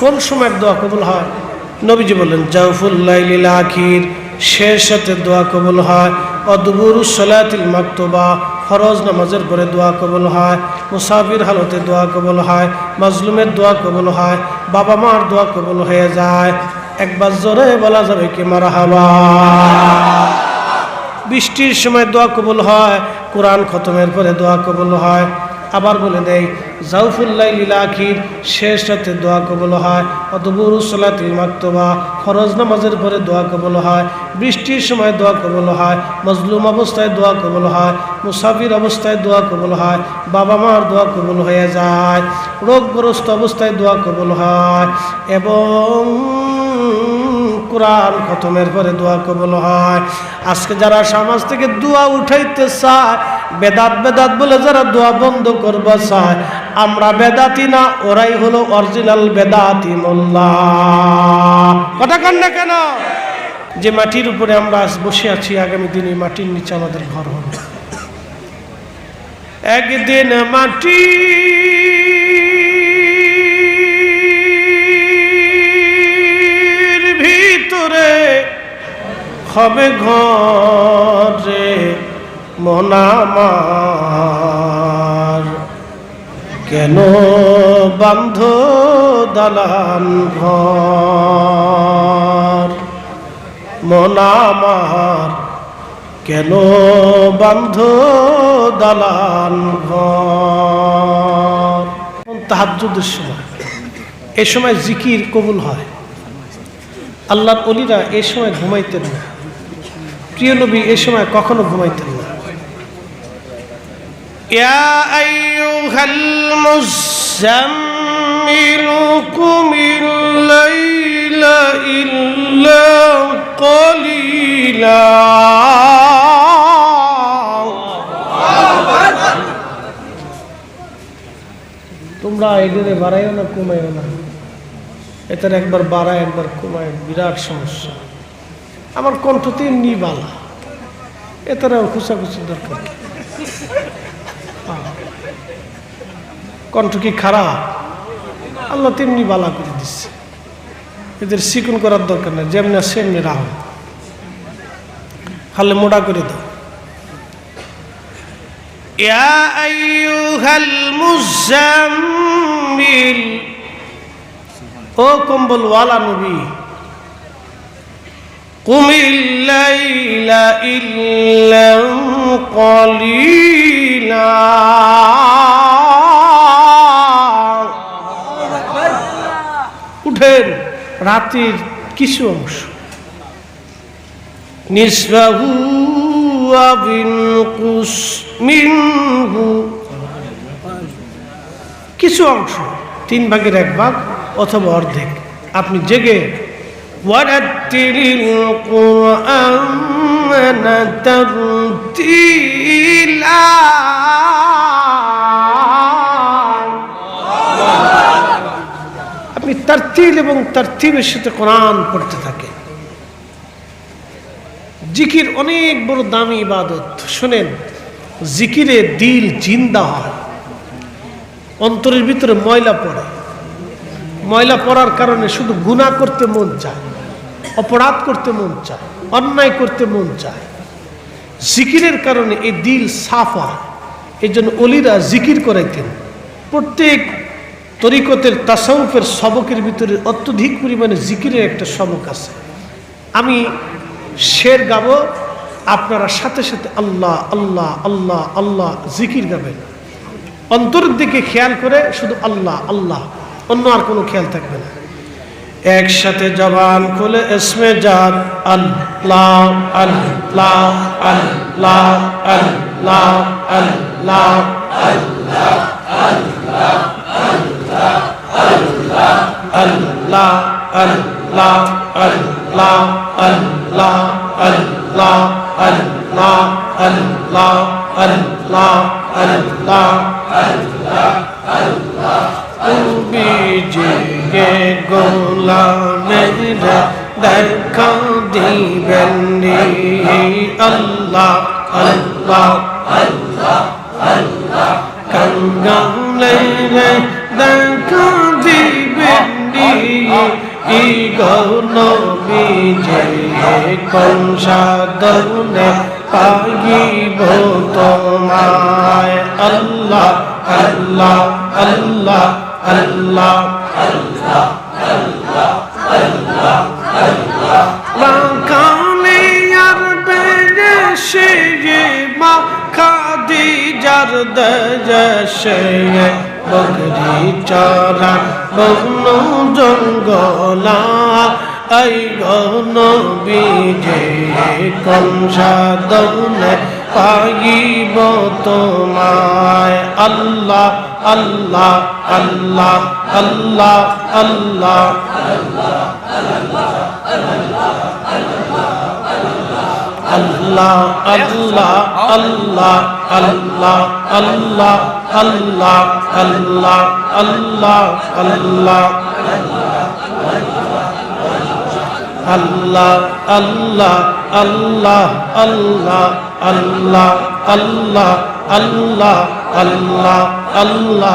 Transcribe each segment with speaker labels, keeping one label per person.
Speaker 1: কোন সময়ের দোয়া কবুল হয়? নবীজি বললেন জাউফুল্লাইলিল আখির। শেষ সাথে দোয়া কবুল হয়। অদবুরু সলাতিল মাকতুবা। ফরজ নামাজের পরে দোয়া কবুল হয়। মুসাফির হালতে দোয়া কবুল হয়। মাজলুমের দোয়া কবুল হয়। বাবা মার দোয়া কবুল হয়ে যায়। একবার জোরে বলা যাবে কি মারা হাবা বৃষ্টির সময় দোয়া কবুল হয়। কোরআন খতমের পরে দোয়া কবুল হয়। আবার বলে দেয় জাউফুল্লাহ লীলাখির শেষ রাতে দোয়া কবুল হয়। অতবুর সালাতিল মাকতবা, ফরজ নামাজের পরে দোয়া কবুল হয়। বৃষ্টির সময় দোয়া কবুল হয়। মজলুম অবস্থায় দোয়া কবুল হয়। মুসাফির অবস্থায় দোয়া কবুল হয়। বাবা মার দোয়া কবুল হয়ে যায়। রোগগ্রস্ত অবস্থায় দোয়া কবুল হয়। এবং কোরআন খতমের পরে দোয়া কবুল হয়। আজকে যারা সমাজ থেকে দোয়া উঠাইতে চায় বেদাত বেদাত বলে যারা দোয়া বন্ধ করবা চায়, আমরা বেদাতি না, ওরাই হলো অরিজিনাল বেদাতি মোল্লা। কথা কন না কেন? যে মাটির উপরে আমরা আজ বসে আছি, আগামী দিনে মাটির নিচে আমাদের ঘর হবে। একদিন মাটি ভিতরে হবে ঘরে। মনামার কেন বান্ধ দালান ঘর? মনামার কেন বান্ধ দালান ঘর? তাহাজ্জুদের সময়। এ সময় জিকির কবুল হয়। আল্লাহর অলিরা এ সময় ঘুমাইতেন না। প্রিয় নবী, এ সময় কখনো ঘুমাইতেন না। ইয়া আইয়ুহাল মুজাম্মিল কুমিল লাইলা ইল্লা কলিলা তোমরা এদের বাড়াইও না, কমাইও না। এটার একবার বাড়ায়, একবার কমায়, বিরাট সমস্যা। আমার কণ্ঠ তো এমনি বালা। এটারও খুচাখুচির দরকার কি? আহ। কণ্ঠ কি খারাপ? আল্লাহ তেমনি বালা করে দিচ্ছে এদের চিকন করার দরকার নেই যেমনি সেমনি রাহ খালে মোটা করে দাও। ইয়া আইয়ুহাল মুজাম্মিল ও কম্বলওয়ালা নবী। কুমিল লাইলা ইল্লা কলিলা। রাতের কিছু অংশ। মিনহু। কিছু অংশ তিন ভাগের এক ভাগ অথবা অর্ধেক। আপনি জেগে ওয়ারাত্তিলিল তারতিলা এবং তারতিবের সাথে কোরআন পড়তে থাকে। জিকির অনেক বড় দামি ইবাদত। শোনেন, জিকিরে দিল জিন্দা হয়। অন্তরের ভিতরে ময়লা পড়ে। ময়লা পড়ার কারণে শুধু গুণা করতে মন চায়, অপরাধ করতে মন চায়, অন্যায় করতে মন চায়। জিকিরের কারণে এই দিল সাফ এই জন্য অলিরা জিকির করাইতেন। প্রত্যেক তরিকতের তাসাউফের সবকের ভিতরে অত্যধিক পরিমাণে জিকিরের একটা সবক আছে। আমি শের গাবো, আপনারা সাথে সাথে আল্লাহ আল্লাহ আল্লাহ আল্লাহ জিকির গাবেন। অন্তরের দিকে খেয়াল করে শুধু আল্লাহ আল্লাহ, অন্য আর কোনো খেয়াল থাকবে না। একসাথে জবান খুলে এসমে যান আল্লাহ আল্লাহ আল্লাহ আল্লাহ আল্লাহ আল্লাহ আল্লাহ। আল্লাহ আল্লাহ আল্লাহ আল্লাহ আল্লাহ আল্লাহ আল্লাহ বিজে গোলামের দেখা দিবেন আল্লাহ আল্লাহ আল্লাহ আল্লাহ কঙ্গালে দেখা দিবেন কোন সাধনে পাইব তোমায়। আল্লাহ আল্লাহ আল্লাহ আল্লাহ মাখানে আর বেশে মা খাদিজার দেশে বগরি চরা বন জঙ্গলা এই গন বিজে কম সাধনে পাইব তোমায় আল্লাহ আল্লাহ আল্লাহ আল্লাহ আল্লাহ আল্লাহ আল্লাহ আল্লাহ আল্লাহ আল্লাহ আল্লাহ আল্লাহ আল্লাহ আল্লাহ আল্লাহ আল্লাহ আল্লাহ আল্লাহ আল্লাহ আল্লাহ আল্লাহ আল্লাহ আল্লাহ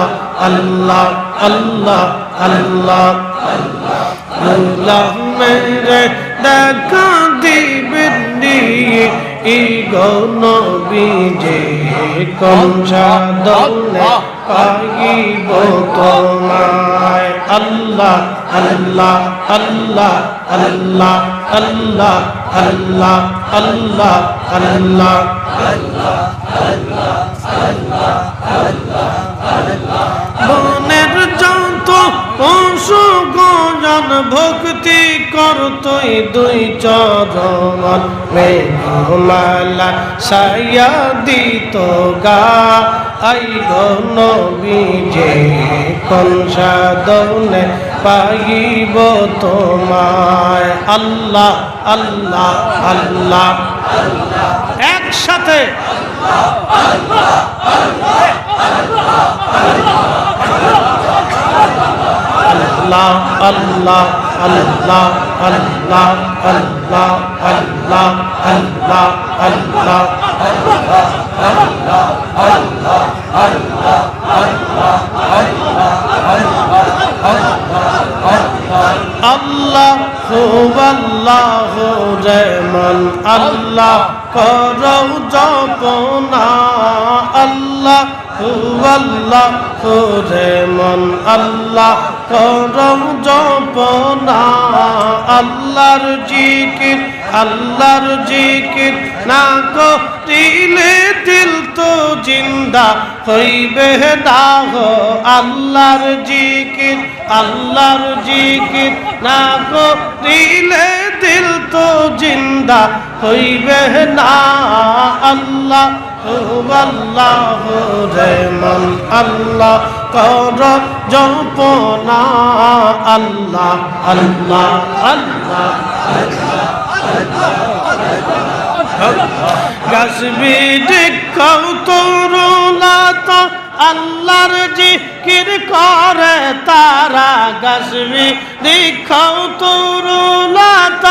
Speaker 1: আল্লাহ আল্লাহ আল্লাহ আল্লাহ মেরে দেখা দিবেন গৌনবীজে কমসা দৌলে পাইব তোমায় আল্লাহ আল্লাহ আল্লাহ আল্লাহ আল্লাহ আল্লাহ আল্লাহ আল্লাহ বনের যত পশু গজন ভক্তি করতই দুই চরণ মেঘমালা সায়া দিত গা। আই গন বিজে কোন সাধনে পাইব তোমায়? আল্লাহ আল্লাহ আল্লাহ। একসাথে। আল্লাহ আল্লাহ। আল্লাহ আল্লাহ আল্লাহ আল্লাহ আল্লাহ আল্লাহ আল্লাহ খুব আল্লাহ রেমন আল্লাহ করৌ জপনা আল্লাহ আল্লাহ আল্লাহ করৌ জপনা। আল্লাহর জিকির আল্লাহর জিকির না করিলে দিল তো জিন্দা। হইবে গো আল্লাহর জিকির আল্লাহর জিকির না করিলে দিল তো জিন্দা। হইবে না, আল্লাহ আল্লাহ রে মন আল্লাহ কর জপনা আল্লাহ আল্লাহ আল্লাহ আল্লাহ কৌতরুলা তা আল্লাহর জিকির করে তারা গাছবি। দেখাও তরুণাত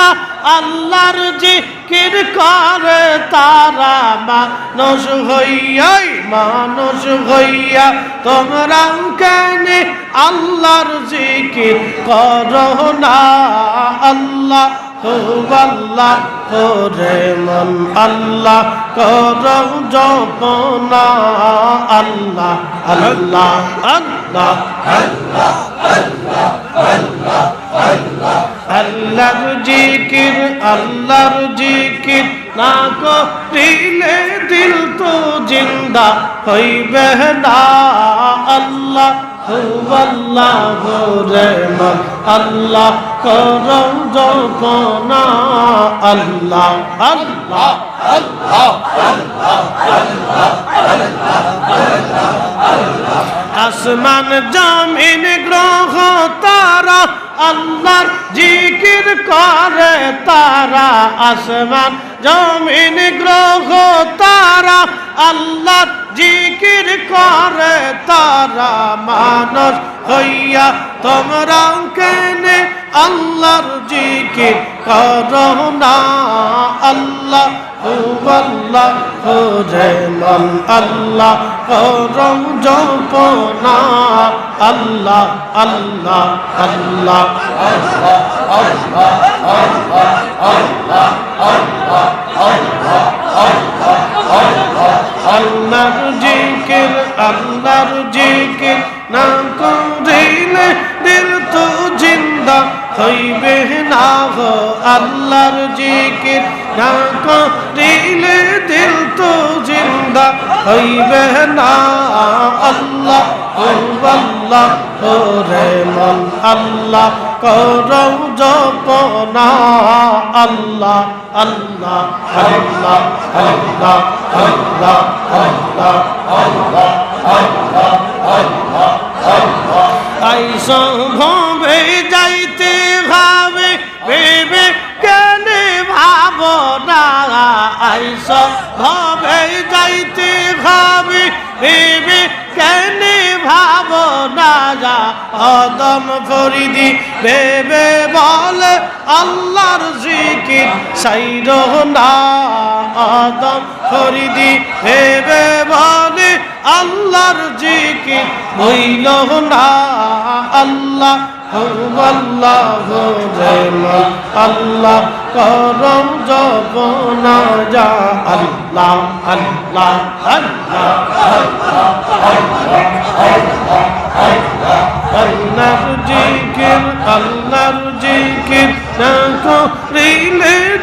Speaker 1: আল্লাহর জিকির করে তারা মানুষ হইয়াই মানুষ হইয়া। তোমরা কেন আল্লাহর জিকির করো না আল্লাহ? আল্লাহ করে মন, আল্লাহ কর জপনা আল্লাহ আল্লাহ আল্লাহ, আল্লাহর জিকির আল্লাহর জিকির, না করিলে দিল তো জিন্দা হইবে না, আল্লাহ। আল্লাহ রেমন আল্লাহ করৌ জপনা আল্লাহ আল্লাহ, আসমান জমিন গ্রহ তারা, আল্লাহর জিকির করে তারা, আসমান জমিন গ্রহ তারা আল্লাহ জিকির করে, তারা মানস হইয়া তোমরা কেনে আল্লাহর জিকির করো না? আল্লাহ আল্লাহ রে মন আল্লাহ করম জপনা। আল্লাহ আল্লাহ আল্লাহ। আল্লাহর জিকির আল্লাহর জিকির না করিলে দিল তো জিন্দা। হইবে না গো আল্লাহর জিকির। না করিলে দিল তো জিন্দা। হইবে না আল্লাহ ও আল্লাহ ও রে মন আল্লাহ করৌ জপনা আল্লাহ আল্লাহ আল্লাহ আল্লাহ আল্লাহ আল্লাহ। আইস সম্ভবে যাইতে ভাবে ভেবে কেনে ভাবনা? আইস ভবে যাইতে ভাবে ভেবে কেনে ভাবনা যা অদম ফরিদি ভেবে বলে আল্লাহর জিকির, সাইর না আদম ফরিদি বেবে বলে আল্লাহর জিকির, হইল না আল্লাহ আল্লাহ আল্লাহ করম জপনা যা আল্লাহ আল্লাহ আল্লাহ আল্লাহর জিকির আল্লাহর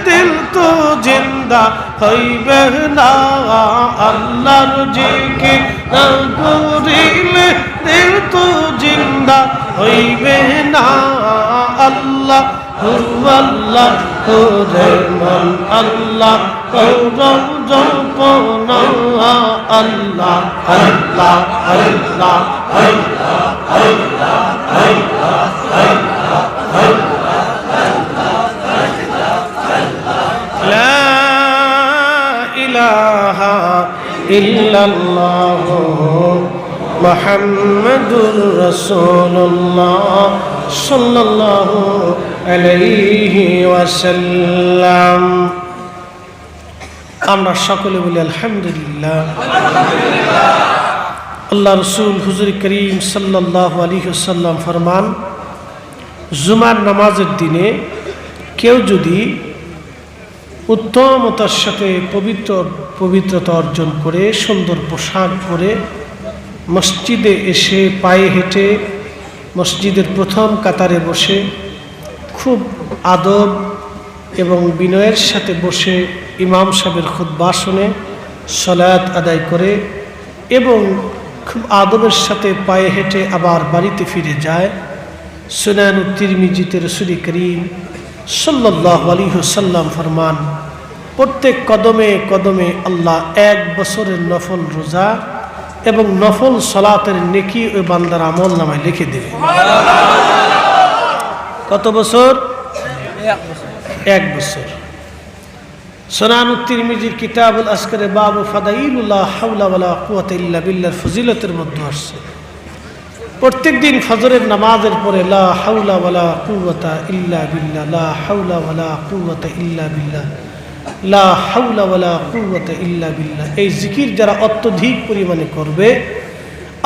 Speaker 1: দিল তো জিন্দা হইবে না আল্লাহর জিকির না তো জিন্দা হইবে না আল্লাহ আল্লাহ রে মন আল্লাহ করম জপনা আল্লাহ আল্লাহ আল্লাহ আল্লাহ لا إله إلا الله মোহাম্মদুর রসুল্লাহ সাল্লাহ আলাইহি ওয়াসাল্লাম। আমরা সকলে বলি আলহামদুলিল্লাহ। আল্লাহ রসুল হুজুর করিম সাল্লাহ আলী হুসাল্লাম ফরমান, জুমার নামাজের দিনে কেউ যদি উত্তমতার সাথে পবিত্র পবিত্রতা অর্জন করে, সুন্দর পোশাক পরে মসজিদে এসে পায়ে হেঁটে মসজিদের প্রথম কাতারে বসে, খুব আদব এবং বিনয়ের সাথে বসে ইমাম সাহেবের খুদ্া শুনে সলায়াত আদায় করে এবং খুব আদবের সাথে পায়ে হেঁটে আবার বাড়িতে ফিরে যায়। সুনান তিরমিজিতে রসুলি করিম সাল্লাহ আলী সাল্লাম ফরমান, প্রত্যেক কদমে কদমে আল্লাহ এক বছরের নফল রোজা এবং নফল সলাতের নেকি ওই বান্দার আমল নামায় লিখে দেবে। কত বছর? এক বছর। সোনানুত্তির মিজির কিতাবুল আসকারে বাবু ফাদাইলুল্লাহ হাউলা কুয়াত ইল্লা বিল্লার ফজিলতের মধ্যে আসছে। প্রত্যেক দিন ফজরের নামাজের পরে লা হাউলা কুওয়াতা ইল্লা বিল্লাহ, লা হাউলা কুওয়াতা ইল্লা বিল্লাহ। এই জিকির যারা অত্যধিক পরিমাণে করবে,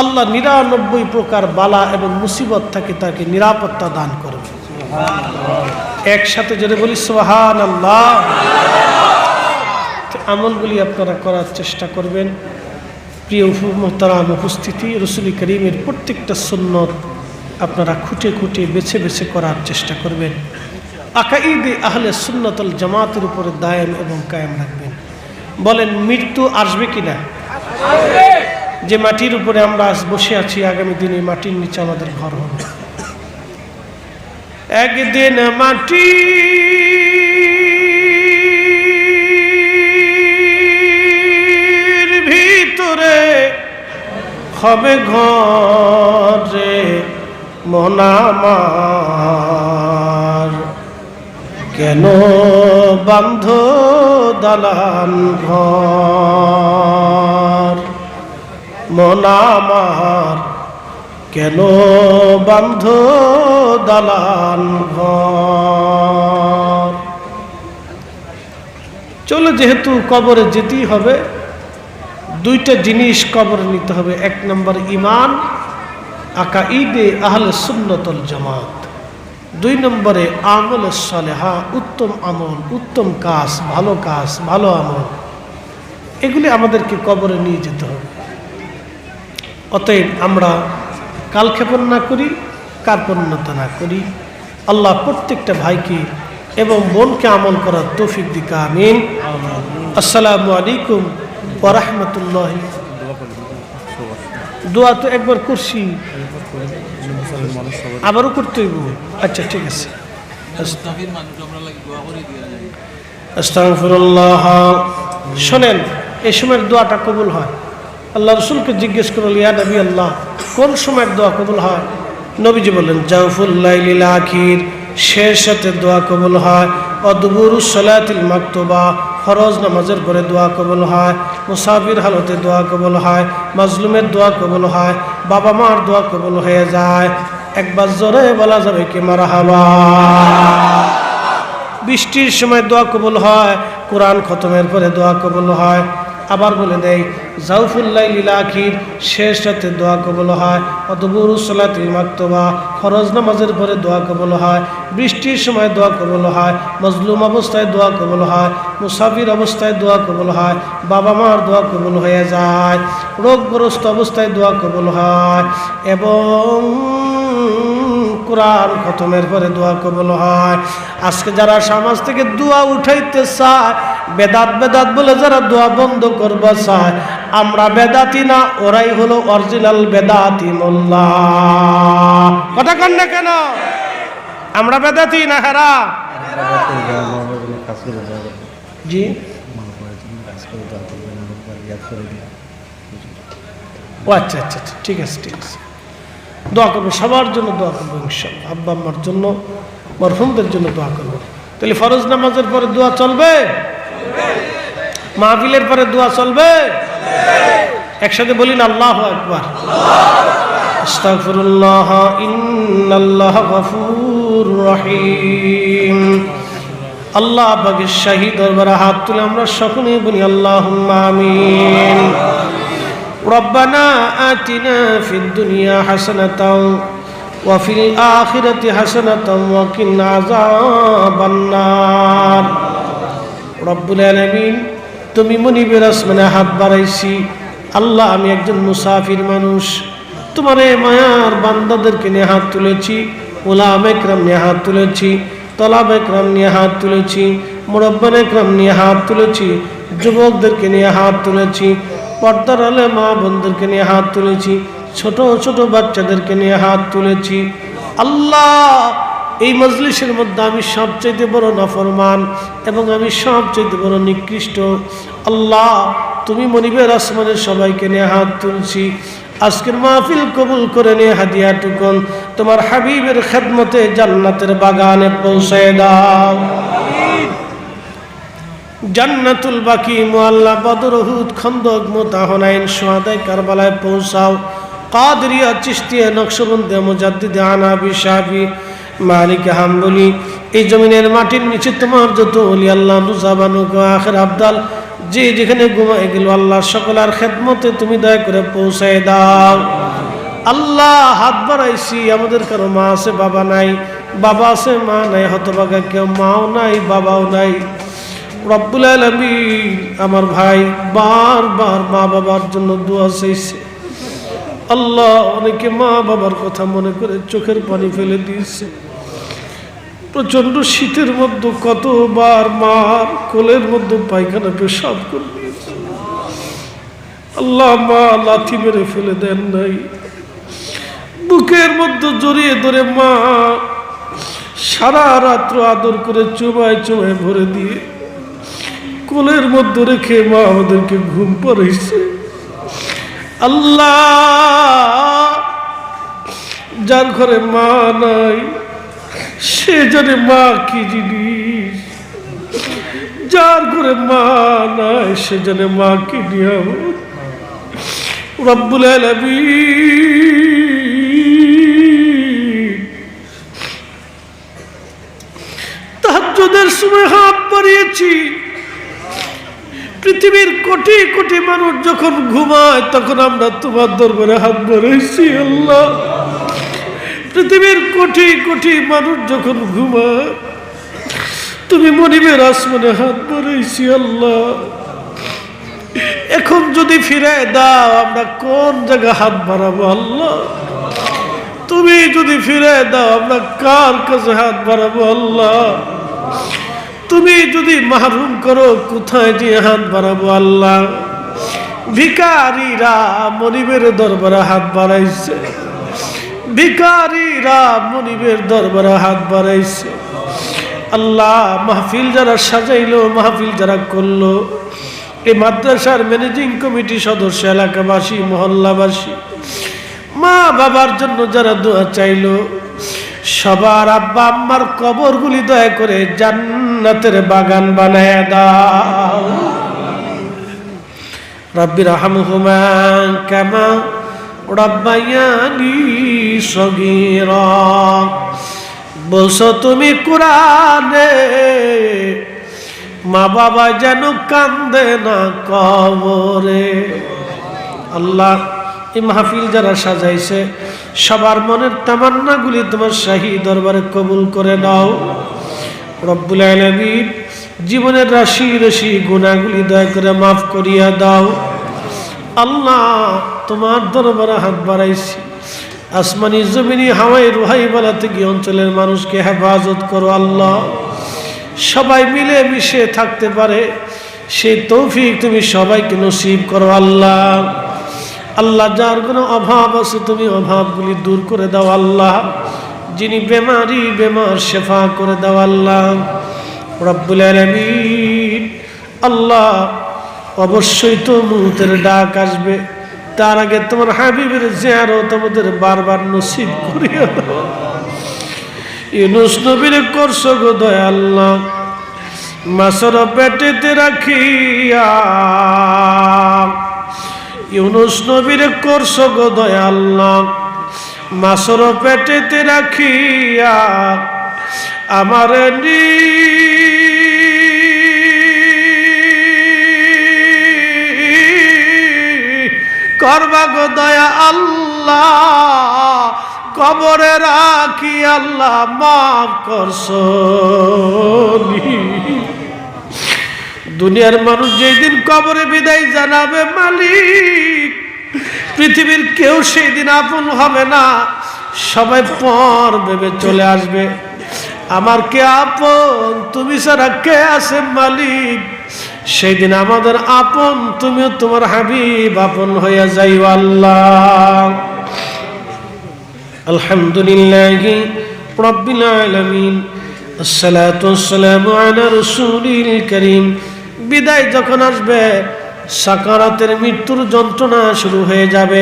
Speaker 1: আল্লাহ নিরানব্বই প্রকার বালা এবং মুসিবত থাকে তাকে নিরাপত্তা দান করবে। একসাথে যদি বলি সোহান আল্লাহ আমলগুলি আপনারা করার চেষ্টা করবেন। প্রিয় মোহতারাম, উপস্থিতি রসুল করিমের প্রত্যেকটা সুন্নত আপনারা খুঁটে খুঁটে বেছে বেছে করার চেষ্টা করবেন। আকাইদে আহলে সুন্নতল জামাতের উপরে দায়েম এবং কায়েম রাখবেন। বলেন, মৃত্যু আসবে কি না যে মাটির উপরে আমরা আজ বসে আছি, আগামী দিনে মাটির নিচে আমাদের ঘর হবে। একদিন মাটি ভিতরে হবে ঘরে মনামার কেন বান্ধ দালান ঘর? মনামার কেন বান্ধ দালান ঘর? চলো যেহেতু কবরে যেতেই হবে, দুইটা জিনিস কবরে নিতে হবে। এক নম্বর ইমান আকা ঈদে আহলে সুন্নতল জামাত। দুই নম্বরে আমল সালেহা, উত্তম আমল, উত্তম কাজ, ভালো কাজ, ভালো আমল। এগুলি আমাদেরকে কবরে নিয়ে যেতে হবে। অতএব আমরা কালক্ষেপণ না করি কার্পণ্যতা না করি। আল্লাহ প্রত্যেকটা ভাইকে এবং বোনকে আমল করার তৌফিক দিকা, আমিন। আসসালামু আলাইকুম ওরহমতুল্লাহ দোয়া তো একবার করছি। আবারও করতে হইব। আচ্ছা ঠিক আছে।
Speaker 2: মুস্তাফির মানুষ আমরা লাগে দোয়া করে দিয়া যায়
Speaker 1: আস্তাগফিরুল্লাহ। শোনেন এই সময়ের দোয়াটা কবুল হয়। আল্লাহ রসুলকে জিজ্ঞেস করল ইয়া নবী আল্লাহ কোন সময়ের দোয়া কবুল হয়? নবীজি বললেন জাউফুল্লাইলিল আখির শেষ সাথে দোয়া কবুল হয়। অদবুরু সলাতিল মাকতুবা ফরজ নামাজের পরে দোয়া কবল হয়, মুসাফির হালতে দোয়া কবল হয়, মাজলুমের দোয়া কবল হয়, বাবা মার দোয়া কবল হয়ে যায়। একবার জোরে বলা যাবে কি মারা হাবা বৃষ্টির সময় দোয়া কবুল হয়, কোরআন খতমের পরে দোয়া কবুল হয়। আবার বলে দেয় জাউফুল্লাহ লীলাখির শেষ রাতে দোয়া কবুল হয়। অতবুর সালাতিল মাকতবা, ফরজ নামাজের পরে দোয়া কবুল হয়। বৃষ্টির সময় দোয়া কবুল হয়। মজলুম অবস্থায় দোয়া কবুল হয়। মুসাফির অবস্থায় দোয়া কবুল হয়। বাবা মার দোয়া কবুল হয়ে যায়। রোগগ্রস্ত অবস্থায় দোয়া কবুল হয়। এবং কোরআন খতমের পরে দোয়া কবুল হয়। আজকে যারা সমাজ থেকে দোয়া উঠাইতে চায়, বেদাত বেদাত বলে যারা দোয়া বন্ধ করবা চায়, আমরা বেদাতি না, ওরাই হলো অরিজিনাল বেদাতি মোল্লা। কথা কন না কেন? আমরা বেদাতি না হেরা? জি। ও আচ্ছা আচ্ছা আচ্ছা ঠিক আছে ঠিক আছে। দোয়া করব, সবার জন্য দোয়া করব ইনশাল্লাহ আব্বা আম্মার জন্য, মরহুমদের জন্য দোয়া করব। তাহলে ফরজ নামাজের পরে দোয়া চলবে? মাহফিলের পরে দোয়া চলবে? একসাথে বলি না, আল্লাহ একবার আস্তাগফিরুল্লাহ, ইন্নাল্লাহ গফুর রহিম। আল্লাহ পাকের শাহী দরবারে হাত তুলে আমরা সকলেই বলি আল্লাহ আমিন। ربنا آتنا في الدنيا حسنة وفي الآخرة حسنة وقنا عذاب النار رب العالمين তুমি মনিবের আসমানে হাত বাড়াইছি আল্লাহ আমি একজন মুসাফির মানুষ তোমার এই মায়ার বান্দাদেরকে নিয়ে হাত তুলেছি ওলাম একরাম নিয়ে হাত তুলেছি তলাব একরাম নিয়ে হাত তুলেছি মুরব্বান একরাম নিয়ে হাত তুলেছি যুবকদেরকে নিয়ে হাত তুলেছি পর্দার আলে মা বোনদেরকে নিয়ে হাত তুলেছি, ছোট ছোট বাচ্চাদেরকে নিয়ে হাত তুলেছি। আল্লাহ, এই মজলিসের মধ্যে আমি সবচাইতে বড় নফরমান এবং আমি সবচাইতে বড় নিকৃষ্ট। আল্লাহ, তুমি মনিবের আসমানের সবাইকে নিয়ে হাত তুলছি। আজকের মাহফিল কবুল করে নিয়ে হাদিয়া টুকুন তোমার হাবিবের খেদমতে জান্নাতের বাগানে পৌঁছে দাও। জান্নাতুল বাকি মোয়াল্লা বদর হুদ খন্দক মোতাহনাইন সোয়াদাই কারবালায় পৌঁছাও। কাদরিয়া চিস্তিয়া নকশবন্দে, মুজাদ্দিদে, আনাবি সাহাবি মালিক, হাম্বলি, এই জমিনের মাটির নিচে তোমার যত অলি আল্লাহ নুজাবানু আখের আবদাল, যে যেখানে ঘুমায় গেল, আল্লাহ, সকলার খেদমতে তুমি দয়া করে পৌঁছায় দাও। আল্লাহ, হাত বাড়াইছি, আমাদের কারও মা আছে, বাবা নাই, বাবা আছে, মা নাই হতবাগা কেউ মাও নাই, বাবাও নাই। রব্বুল আলমিন আমার ভাই বারবার মা বাবার জন্য দোয়া চাইছে। আল্লাহ অনেকে মা বাবার কথা মনে করে চোখের পানি ফেলে দিয়েছে। প্রচণ্ড শীতের মধ্যে কতবার মার কোলের মধ্যে পায়খানা পেশাব করে দিয়েছে। আল্লাহ মা লাথি মেরে ফেলে দেন নাই। বুকের মধ্যে জড়িয়ে ধরে মা সারা রাত্র আদর করে চুমায় চুমায় ভরে দিয়ে কোলের মধ্যে রেখে মা আমাদেরকে ঘুম পড়েছে আল্লাহ, যার ঘরে মা নাই, সে জানে মা কি জিনিস। যার ঘরে মা নাই, সে জানে মা কি নিয়ম রব্বুল তাহার সময় হাত বাড়িয়েছি। পৃথিবীর কোটি কোটি মানুষ যখন ঘুমায়, তখন আমরা তোমার দরবারে হাত বাড়াইছি, আল্লাহ। পৃথিবীর কোটি কোটি মানুষ যখন ঘুমায়, তুমি মনিবের আসমানে হাত বাড়াইছি, আল্লাহ। এখন যদি ফিরে দাও, আমরা কোন জায়গায় হাত বাড়াবো, আল্লাহ? তুমি যদি ফিরে দাও, আমরা কার কাছে হাত বাড়াবো, আল্লাহ? তুমি যদি মাহরুম করো, কোথায় যে হাত বাড়াবো আল্লাহ? ভিকারীরা মনিবের দরবারে হাত বাড়াইছে। ভিকারীরা মনিবের দরবারে হাত বাড়াইছে। আল্লাহ মাহফিল যারা সাজাইলো, মাহফিল যারা করল এই মাদ্রাসার ম্যানেজিং কমিটি সদস্য, এলাকাবাসী, মহল্লাবাসী মা বাবার জন্য যারা দোয়া চাইলো সবার আব্বা আম্মার কবরগুলি দয়া করে জান্নাতের বাগান বানায় দাও। রব্বির হামহুমা কামা রব্বায়ানি সগীরা। বলছো তুমি কোরআনে, মা বাবা যেন কান্দে না কবরে। আল্লাহ এই মাহফিল যারা সাজাইছে, সবার মনের তামান্নাগুলি তোমার শাহী দরবারে কবুল করে নাও। রব্বুল আলমীর জীবনের রাশি রাশি গুণাগুলি দয়া করে মাফ করিয়া দাও। আল্লাহ তোমার দরবারে হাত বাড়াইছি। আসমানি জমিনি, হাওয়াই, রুহাই বেলা থেকে অঞ্চলের মানুষকে হেফাজত করো আল্লাহ। সবাই মিলে মিশে থাকতে পারে, সেই তৌফিক তুমি সবাইকে নসিব করো আল্লাহ। আল্লাহ, যার কোনো অভাব আছে তুমি অভাবগুলি দূর করে দাও আল্লাহ। যিনি বেমারি, বেমার শেফা করে দাও আল্লাহ। রব্বুল আলমিন, আল্লাহ অবশ্যই তো মুহূর্তের ডাক আসবে। তার আগে তোমার হাবিবের জিয়ারত তোমাদের বারবার নসিব করিয়া দাও ইউনুস নবীর করছ গো দয়া আল্লাহ মাসর পেটেতে রাখিয়া ইউনুস নবীর করছ গো দয়া আল্লাহ মাসর পেটেতে রাখিয়া আমার নি করবা গো দয়া আল্লাহ, কবরে রাখি আল্লাহ, মাফ করছ দুনিয়ার মানুষ যেই দিন কবরে বিদায় জানাবে মালিক পৃথিবীর কেউ সেই দিন আপন হবে না সবাই পর ভেবে চলে আসবে আমার কে আপন তুমি ছাড়া কে আছে মালিক সেই দিন আমাদের আপন তুমিও তোমার হাবিব আপন হইয়া যাইও আল্লাহ الحمد لله رب العالمين الصلاة والسلام على رسول الكريم বিদায় যখন আসবে, সাকারাতের মৃত্যুর যন্ত্রণা শুরু হয়ে যাবে।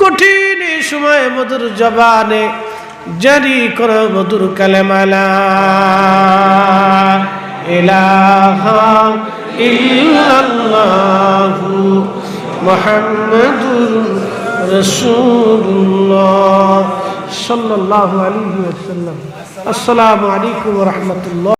Speaker 1: কঠিন সময় মধুর জবানে জারি করো মধুর কালেমালা। ইলাহা ইল্লাল্লাহু মুহাম্মাদুর রাসূলুল্লাহ সাল্লাল্লাহু আলাইহি ওয়াসাল্লাম। আসসালামু আলাইকুম ওয়া